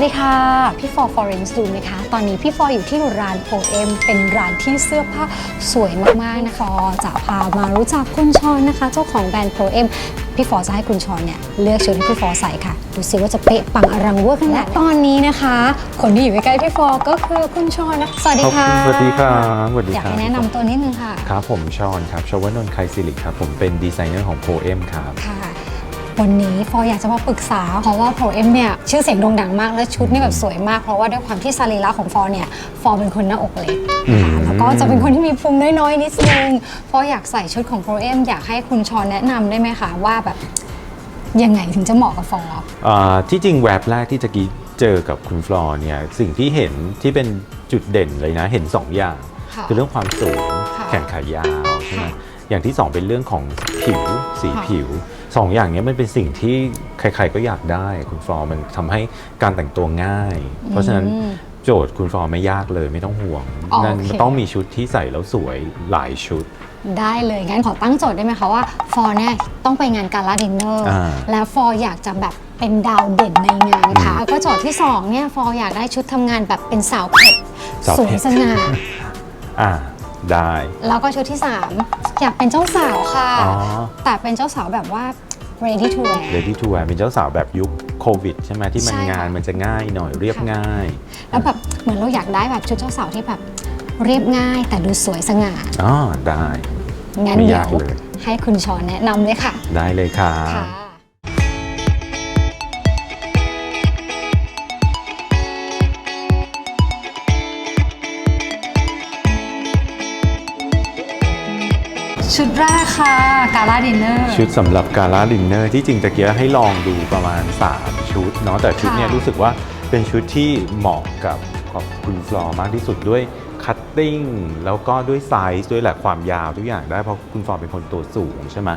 วัสดีค่ะ พี่ฟอร์ฟอเรนซ์ดูนะคะ ตอนนี้พี่ฟอร์อยู่ที่ร้านโ o เอ็มเป็นร้านที่เสื้อผ้าสวยมาก ๆ นะคะฟอร์จะพามารู้จักคุณชอนนะคะ เจ้าของแบรนด์โ o เอ็มพี่ฟอร์จะให้คุณชอนเนี่ยเลือกชุดให้พี่ฟอร์ใส่ค่ะ ดูสิว่าจะเป๊ะปังอรังเวอร์ขนาดไหนตอนนี้นะคะ คนที่อยู่ใกล้ๆพี่ฟอร์ก็คือคุณชอนนะสวัสดีค่ะ สวัสดีครับสวัสดีอยากครับให้แนะนำตัวนิดนึงค่ะ ครับผมชอนครับชวนนท์ไคซิลิกครับ ผมเป็นดีไซเนอร์ของ Poem ครับค่ะ วันนี้ฟออยากจะมาปรึกษา เพราะว่าโปรเอ็มเนี่ยชื่อเสียงโด่งดังมากและชุดนี่แบบสวยมาก เพราะว่าด้วยความที่สรีระของฟอเนี่ยฟอเป็นคนหน้าอกเล็กอืมค่ะแล้วก็จะเป็นคนที่มีพุงน้อยๆนิดนึงฟออยากใส่ชุดของโปรเอ็มอยากให้คุณชอนแนะนำได้ไหมคะว่าแบบยังไงถึงจะเหมาะกับฟออ่าที่จริงแวบแรกที่จะกี้เจอกับคุณฟลอร์เนี่ยสิ่งที่เห็นที่เป็นจุดเด่นเลยนะเห็น 2 อย่างค่ะคือเรื่องความสูงค่ะแขนขายาวใช่ไหมค่ะ อย่างที่ 2 เป็นเรื่องของผิวสีค่ะผิวสองอย่างเนี้ยมันเป็นสิ่งที่ใครๆก็อยากได้คุณฟลอร์มันทำให้การแต่งตัวง่าย เพราะฉะนั้นอืมโจทย์คุณฟลอร์ไม่ยากเลยไม่ต้องห่วงโอเคนั่นต้องมีชุดที่ใส่แล้วสวยหลายชุดได้เลยงั้นขอตั้งโจทย์ได้ไหมคะว่าฟอเนี่ยต้องไปงานการลาดินเนอร์อ่าแล้วฟออยากจะแบบเป็นดาวเด่นในงานค่ะแล้วก็โจทย์ที่สองเนี่ยฟออยากได้ชุดทำงานแบบเป็นสาวเผ็ดสาวสเผ็วยดสง่าอ่าได้ แล้วก็ชุดที่ 3 อยากเป็นเจ้าสาวค่ะ อ๋อ แต่เป็นเจ้าสาวแบบว่า ready to wear Ready to wear เป็นเจ้าสาวแบบยุคโควิดใช่ไหมที่มันใช่ค่ะ งานมันจะง่ายหน่อยเรียบค่ะง่ายแล้วแบบเหมือนเราอยากได้แบบชุดเจ้าสาวที่แบบเรียบง่าย แต่ดูสวยสง่าอ๋อได้ งั้นไม่เดี๋ยยากวเลย ให้คุณชอนแนะนำเลยค่ะได้เลยค่ะ ค่ะ ชุดแรกค่ะกาลาดินเนอร์ ชุดสำหรับการล่าดินเนอร์ที่จริงตะเกียให้ลองดูประมาณ 3 ชุดเนาะแต่ชุดเนี้ยค่ะรู้สึกว่าเป็นชุดที่เหมาะกับกับคุณฟลอร์มากที่สุดด้วยคัตติ้งแล้วก็ด้วยไซส์ด้วยแหละความยาวทุกอย่างได้เพราะคุณฟลอร์เป็นคนตัวสูงใช่ไหม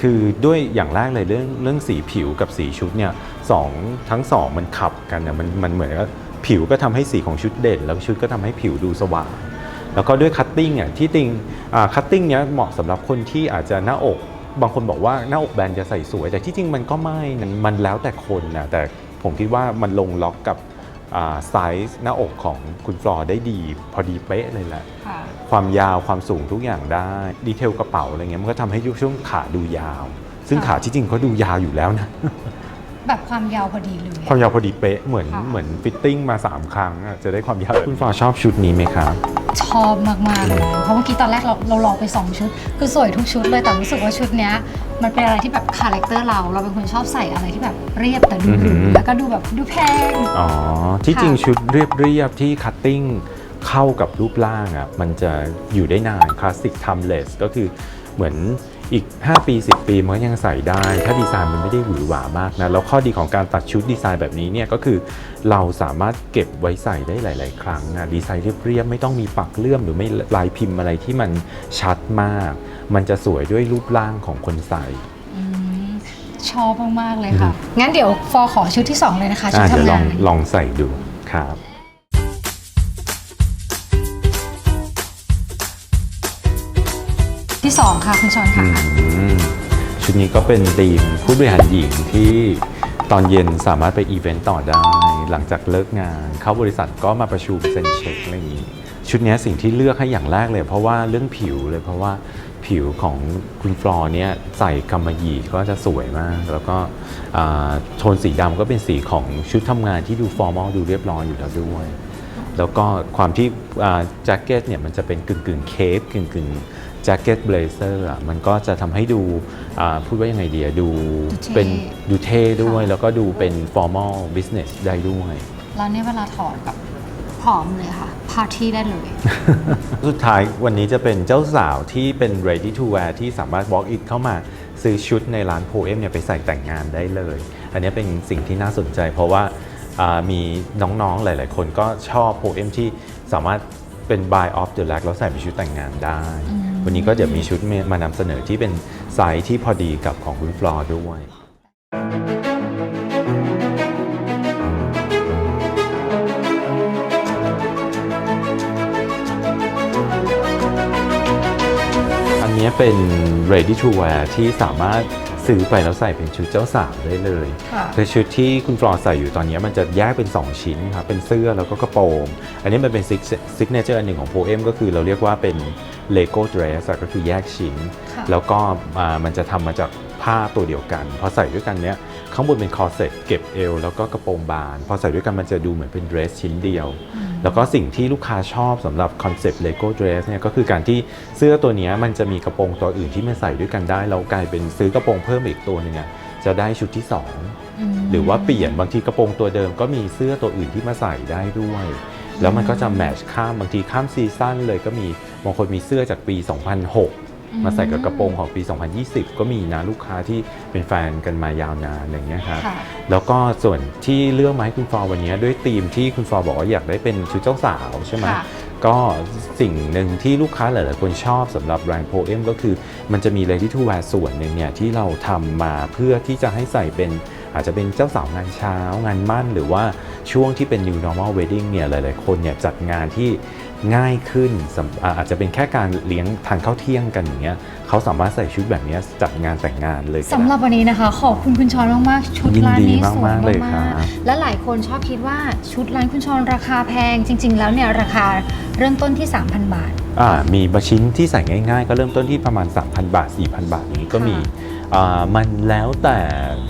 คือด้วยอย่างแรกเลยเรื่องเรื่องสีผิวกับสีชุดเนี่ยสองทั้งสองมันขับกันเนี่ยมันมันเหมือนกับผิวก็ทำให้สีของชุดเด่น แล้วชุดก็ทำให้ผิวดูสว่าง แล้วก็ด้วยคัตติ้งอะที่ติงคัตติ้งเนี้ยเหมาะสำหรับคนที่อาจจะหน้าอก บางคนบอกว่าหน้าอกแบนจะใส่สวย แต่ที่จริงมันก็ไม่นะมันแล้วแต่คนนะแต่ผมคิดว่ามันลงล็อกกับไซส์หน้าอกของคุณฟลอร์ได้ดี พอดีเป๊ะเลยแหละค่ะความยาวความสูงทุกอย่างได้ดีเทลกระเป๋าอะไรเงี้ยมันก็ทำให้ช่วงขาดูยาว ซึ่งค่ะขาที่จริงเขาดูยาวอยู่แล้วนะ แบบความยาวพอดีเลย ความยาวพอดีเป๊ะเหมือนค่ะ เหมือนฟิตติ้งมาสามครั้งอะจะได้ความยาวคุณฟลอร์ชอบชุดนี้ไหมครับ ชอบมากๆเลย เพราะเมื่อกี้ตอนแรกเราเราลองไป 2 ชุด คือสวยทุกชุดเลย แต่รู้สึกว่าชุดเนี้ย มันเป็นอะไรที่แบบคาแรคเตอร์เรา เราเป็นคนชอบใส่อะไรที่แบบเรียบแต่ดูอือหืหรูอแล้วก็ดูแบบดูแพง อ๋อ ที่ค่ะ จริงชุดเรียบ ๆ ที่คัตติ้งเข้ากับรูปร่างอะมันจะอยู่ได้นานคลาสสิก i m มเลสก็คือเหมือน อีก 5 ปี 10 ปีมันก็ยังใส่ได้ ถ้าดีไซน์มันไม่ได้หวือหวามากนะ แล้วข้อดีของการตัดชุดดีไซน์แบบนี้เนี่ยก็คือเราสามารถเก็บไว้ใส่ได้หลาย ๆ ครั้งนะดีไซน์เรียบๆไม่ต้องมีปักเลื่อมหรือไม่ลายพิมพ์อะไรที่มันชัดมาก มันจะสวยด้วยรูปร่างของคนใส่อืมชอบมาก ๆ เลยค่ะ งั้นเดี๋ยวฟอขอชุดที่ 2 เลยนะคะชุดอะเดี๋ยวทำลองงานลองใส่ดูครับ ที่2ค่ะคุณชอนค่ะ อืมชุดนี้ก็เป็นธีมผู้บริหารหญิงที่ตอนเย็นสามารถไปอีเวนต์ต่อได้ หลังจากเลิกงาน เข้าบริษัทก็มาประชุมเซ็นเช็คอะไรอย่างนี้ชุดนี้สิ่งที่เลือกให้อย่างแรกเลย เพราะว่าเรื่องผิวเลยเพราะว่าผิวของคุณฟลอร์เนี่ยใส่กำมะหยี่ก็จะสวยมาก แล้วก็โทนสีดำก็เป็นสีของชุดทำงานที่ดูฟอร์มอลดูเรียบร้อยอยู่แล้วด้วย แล้วก็ความที่แจ็คเก็ตเนี่ยมันจะเป็นกึ่งกึ่งเคปกึ่งกึ่ง แจ็คเก็ตเบลเซอร์อะมันก็จะทำให้ดูอ่าพูดว่ายังไงดีอะดูดูเท่เป็นดูเท่ด้วยค่ะแล้วก็ดูเป็น formal business ได้ด้วย แล้วเนี่ยเวลาถอดแบบพร้อมเลยค่ะพาร์ตี้ได้เลย สุดท้ายวันนี้จะเป็นเจ้าสาวที่เป็น ready to wear ที่สามารถ walk in เข้ามาซื้อชุดในร้าน Poem เนี่ยไปใส่แต่งงานได้เลย อันนี้เป็นสิ่งที่น่าสนใจเพราะว่าอ่ามีน้องๆหลาย ๆ คนก็ชอบ Poem ที่สามารถ เป็น buy off the rack แล้วใส่เป็นชุดแต่งงานได้ วันนี้ก็เดี๋ยวมีชุดมานำเสนอที่เป็นไซส์ที่พอดีกับของคุณฟลอร์ด้วยอันนี้เป็น ready to wear ที่สามารถ ซื้อไปแล้วใส่เป็นชุดเจ้าสาวได้เลยค่ะคือชุดที่คุณฟลอร์ใส่อยู่ตอนนี้มันจะแยกเป็น 2 ชิ้นครับเป็นเสื้อแล้วก็กระโปรงอันนี้มันเป็นซิกเนเจอร์อันหนึ่งของโพเอมก็คือเราเรียกว่าเป็นเลโก้เดรสก็คือแยกชิ้นค่ะแล้วก็อ่ามันจะทำมาจากผ้าตัวเดียวกันพอใส่ด้วยกันเนี้ยข้างบนเป็นคอร์เซ็ตเก็บเอวแล้วก็กระโปรงบานพอใส่ด้วยกันมันจะดูเหมือนเป็นเดรสชิ้นเดียว แล้วก็สิ่งที่ลูกค้าชอบสำหรับคอนเซปต์เลโก้เดรสเนี่ยก็คือการที่เสื้อตัวเนี้ยมันจะมีกระโปรงตัวอื่นที่มาใส่ด้วยกันได้แล้วกลายเป็นซื้อกระโปรงเพิ่มอีกตัวหนึงอะจะได้ชุดที่สองมหรือว่าเปลี่ยนบางทีกระโปรงตัวเดิมก็มีเสื้อตัวอื่นที่มาใส่ได้ด้วย แล้วมันก็จะแมทช์ข้ามบางทีข้ามซีซั่นเลยก็มีบางคนมีเสื้อจากปี 2006 มาใส่กับกระโปรงของปี 2020 ก็มีนะลูกค้าที่เป็นแฟนกันมายาวนานอย่างเงี้ยครับค่ะแล้วก็ส่วนที่เลือกมาให้คุณฟอร์วันนี้ด้วยธีมที่คุณฟอร์บอกว่าอยากได้เป็นชุดเจ้าสาวใช่ไหมค่ะก็สิ่งหนึ่งที่ลูกค้าหลาย ๆ คนชอบสำหรับแบรนด์โพเอมก็คือมันจะมี ready to wear ส่วนหนึ่งเนี่ยที่เราทำมาเพื่อที่จะให้ใส่เป็นอาจจะเป็นเจ้าสาวงานเช้างานมั่น หรือว่าช่วงที่เป็น new normal wedding เนี่ยหลาย ๆ คนเนี่ยจัดงานที่ ง่ายขึ้นสำอ่าอาจจะเป็นแค่การเลี้ยงทานข้าวเที่ยงกันอย่างเงี้ยเขาสามารถใส่ชุดแบบเนี้ยจัดงานแต่งงานเลยก็ได้สำหรับวันนี้นะคะ ขอบคุณคุณชอนมากๆชุดยินร้านดีนี้สวยมากๆเลยครัมากบๆและหลายคนชอบคิดว่าชุดร้านคุณชอนราคาแพง จริง ๆ แล้วเนี่ยราคาเริ่มต้นที่ 3,000 บาทอ่ามีบะชิ้นที่ใส่ง่าย ๆ ก็เริ่มต้นที่ประมาณ 3,000 บาท 4,000 บาทอย่างนี้ก็มีค่ะอ่ามันแล้วแต่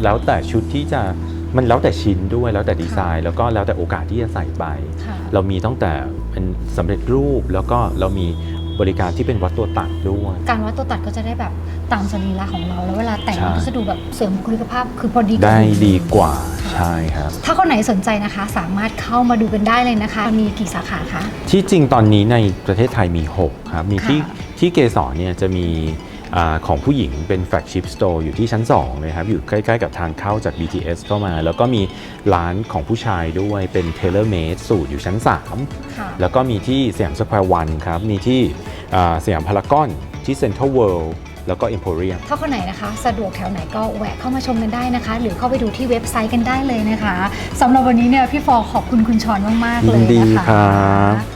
แล้วแต่ชุดที่จะมันแล้วแต่ชิ้นด้วยแล้วแต่ดีไซน์ แล้วก็แล้วแต่โอกาสที่จะใส่ไปค่ะเรามีตั้งแต่ เป็นสำเร็จรูปแล้วก็เรามีบริการที่เป็นวัดตัวตัดด้วย การวัดตัวตัดก็จะได้แบบตามสรีระของเรา แล้วเวลาแต่งใช่ มันก็จะดูแบบเสริมบุคลิกภาพ คือพอดีกับได้หุ่นดีกว่าใช่ครับ ถ้าคนไหนสนใจนะคะ สามารถเข้ามาดูกันได้เลยนะคะ มีกี่สาขาคะ ที่จริงตอนนี้ในประเทศไทยมี 6 ครับ มีที่ค่ะ ที่เกสรเนี่ยจะมี อาของผู้หญิงเป็นแฟลกชิพสโตร์อยู่ที่ชั้น2เลยครับ อยู่ใกล้ๆกับทางเข้าจาก BTS เข้ามา แล้วก็มีร้านของผู้ชายด้วยเป็น Tailor Made สูตรอยู่ชั้น3ค่ะแล้วก็มีที่สยามสแควร์วันครับ มีที่อ่าสยามพารากอนที่เซ็นทรัลเวิลด์แล้วก็ Emporium ถ้าคนไหนนะคะ สะดวกแถวไหนก็แวะเข้ามาชมกันได้นะคะ หรือเข้าไปดูที่เว็บไซต์กันได้เลยนะคะสำหรับวันนี้เนี่ยพี่ฟอขอบคุณคุณชอนมากๆเลยยินดีนะคะครับ